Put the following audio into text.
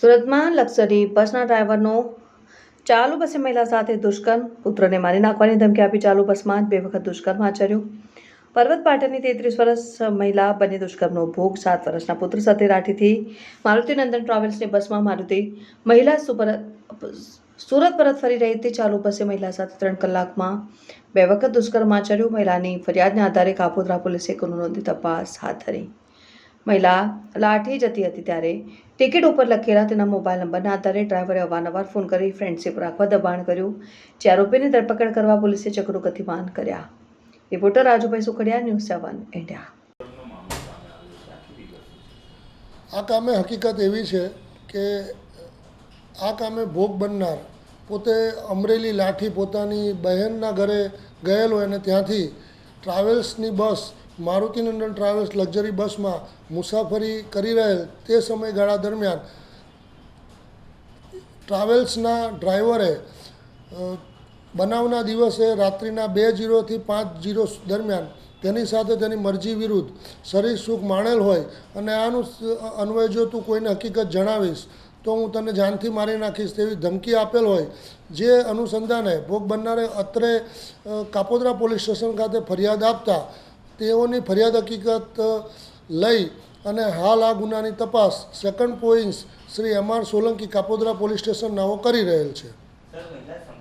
સુરતમાં લક્ઝરી બસના ડ્રાઈવરનો ચાલુ બસે મહિલા સાથે દુષ્કર્મ. પુત્રને મારી નાખવાની ધમકી આપી ચાલુ બસમાં જ બે વખત દુષ્કર્મ આચર્યું. પર્વત પાટણની તેત્રીસ વર્ષ મહિલા બંને દુષ્કર્મનો ભોગ. સાત વર્ષના પુત્ર સાથે રાઠીથી મારુતિ નંદન ટ્રાવેલ્સની બસમાં મારુતિ મહિલા સુપર સુરત પરત ફરી રહી હતી. ચાલુ બસે મહિલા સાથે ત્રણ કલાકમાં બે વખત દુષ્કર્મ આચર્યું. મહિલાની ફરિયાદના આધારે કાપોદ્રા પોલીસે ગુનો નોંધી તપાસ હાથ ધરી. મહિલા લાઠી જતી હતી ત્યારે ટિકિટ ઉપર લખેલા તેના મોબાઈલ નંબરના આધારે ડ્રાઈવરે અવારનવાર ફોન કરી ફ્રેન્ડશીપ રાખવા દબાણ કર્યું. જે આરોપીની ધરપકડ કરવા પોલીસે ચક્રો ગતિમાન કર્યા. Reporter Rajubhai Sukhadiya, news seven, India. આ કામે હકીકત એવી છે કે આ કામે ભોગ બનનાર પોતે અમરેલી લાઠી પોતાની બહેનના ઘરે ગયેલો અને ત્યાંથી ટ્રાવેલ્સની બસ મારુતિનંદન ટ્રાવેલ્સ લક્ઝરી બસમાં મુસાફરી કરી રહેલ તે સમયગાળા દરમિયાન ટ્રાવેલ્સના ડ્રાઈવરે બનાવના દિવસે રાત્રિના બે જીરોથી પાંચ જીરો દરમિયાન તેની સાથે તેની મરજી વિરુદ્ધ શરીર સુખ માણેલ હોય અને આનું અન્વય જો તું કોઈને હકીકત જણાવીશ, તો હું તને જાનથી મારી નાખીશ તેવી ધમકી આપેલ હોય. જે અનુસંધાને ભોગ બનનારે અત્રે કાપોદરા પોલીસ સ્ટેશન ખાતે ફરિયાદ આપતા તેઓની ફરિયાદ હકીકત લઈ અને હાલ આ ગુનાની તપાસ second points Shri M R Solanki Kapodra police station નાઓ કરી રહેલ છે.